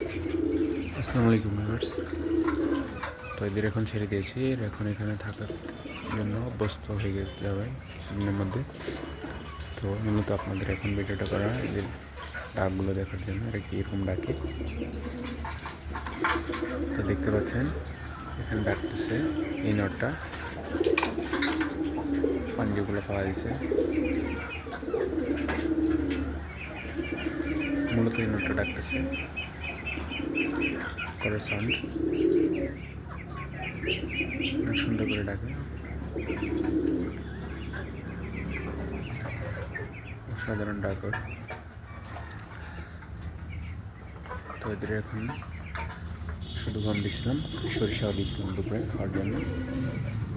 আসসালামু আলাইকুম ভিউয়ার্স তো এদের এখন ছেড়ে দিয়েছি এখন এখানে থাকার জন্য অভ্যস্ত হয়ে যাবে দিনের মধ্যে। তো মূলত আপনাদের এখন ভিডিওটা করা, এদের ডাকগুলো দেখার জন্য, এরা কীরকম ডাকে? তো দেখতে পাচ্ছেন, এখানে ডাকতেছে এই নটটা পাওয়া গেছে মূলত এই ডাকতেছে। করে সাউন্ড সুন্দর করে ডাকে। সাধারণ ডাকর তো এদের এখন শুধু গম দিয়েছিলাম সরিষাও দিয়েছিলাম দুপুরে খাওয়ার জন্য।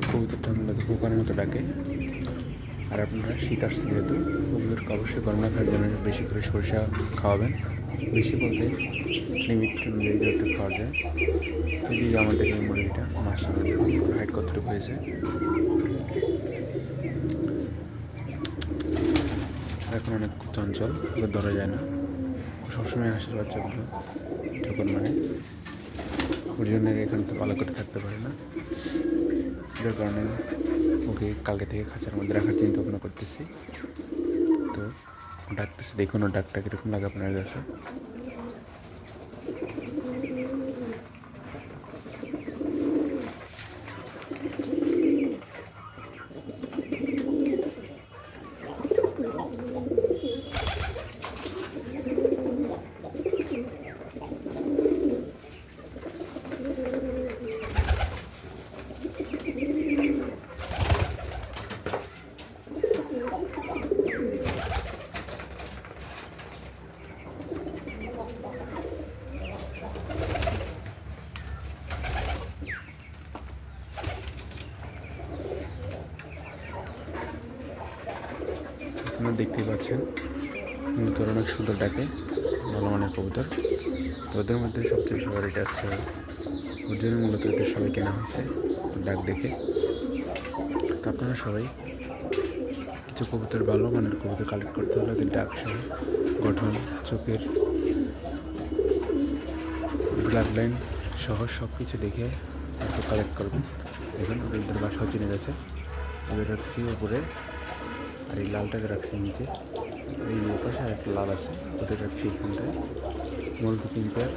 কবুতরটা মূলত কুকারের মতো ডাকে। আর আপনারা শীত আসছে যেহেতু কবুতরকে অবশ্যই গরম রাখার জন্য বেশি করে সরিষা খাওয়াবেন। বেশি বলতে লিমিট অনুযায়ী যতটা খাওয়া যায়। যদি আমাদের এই মুরগিটা মাসে হাইট কতটুকু হয়েছে? এখন অনেক চঞ্চল ধরা যায় না। সবসময় হাসির বাচ্চাগুলো ঠোকর মানে ওর জন্য এখানে তো ভালো করে থাকতে পারে না। যার কারণে ওকে কালকে থেকে খাঁচার মধ্যে রাখার চিন্তা ভাবনা করতেছি। তো ডাকতেছে দেখুন ও ডাকটা কীরকম লাগে আপনার কাছে? আপনারা দেখতেই পাচ্ছেন কবুতর অনেক সুন্দর ডাকে, ভালো মানের কবুতর। তো ওদের মধ্যে সবচেয়ে ফেভারিট আছে। ওর জন্য মূলত এদের সবাই কেনা হয়েছে, ডাক দেখে। তো আপনারা সবাই কিছু কবুতর, ভালো মানের কবুতর কালেক্ট করতে হলে ওদের ডাক সহ গঠন, চোখের ব্লাড লাইন সহ সব কিছু দেখে কালেক্ট করবেন। দেখুন, ওদের বাসাও চিনে গেছে ওদের রাখছি উপরে আর এই লালটাকে রাখছি নিচে। আর এই যে পাশে একটা লাল আছে ওদের রাখছি এখানটায়। মূলত তিন পেয়ার।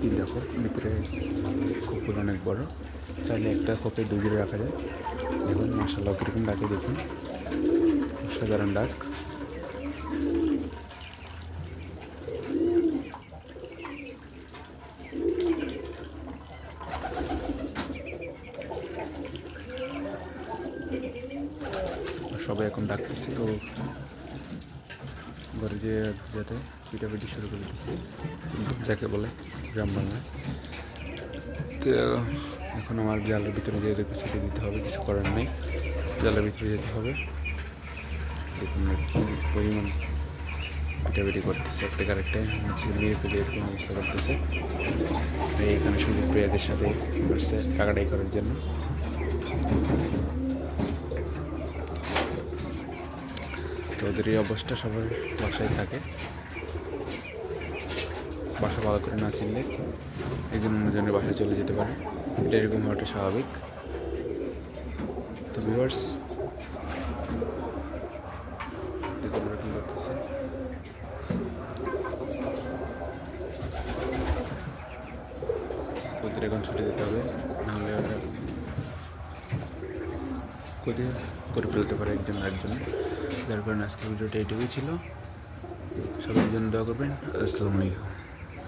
তিন দেখো, ভিতরে কপুর অনেক বড়। তাহলে একটা কপে দুই রাখা যায়। দেখুন মশালা কীরকম ডাকে দেখুন। সাধারণ ডাক সবাই এখন ডাকতেছে। তো ঘরে যে যাতে পিটাপিটি শুরু করে দিচ্ছে যাকে বলে গ্রাম বাংলায় তো এখন আমার জালের ভিতরে যে ছেড়ে দিতে হবে, কিছু করার নেই। জালের ভিতরে যেতে হবে। দেখুন কি পরিমাণ পিটাপিটি করতেছে একটা কারেক্টে নিচে মেরে ফেলে এরকম অবস্থা করতেছে। এখানে পেয়ে এদের সাথে করছে টাকাটাই করার জন্য। ওদের এই অবস্থা সবার বাসায় থাকে। বাসা ভালো করে না চিনলে একজন অন্যজনের বাসায় চলে যেতে পারে। এটা এরকম হওয়াটা স্বাভাবিক। তো ভিউয়ার্স ওরা কী করতেছে। ওদের এখন ছুটে যেতে হবে নাহলে ওরা করে ফেলতে পারে একজন আরেকজন যার কারণে আজকে ভিডিওটা এটুকুই ছিল। সবার জন্য দোয়া করবেন। আসসালামু আলাইকুম।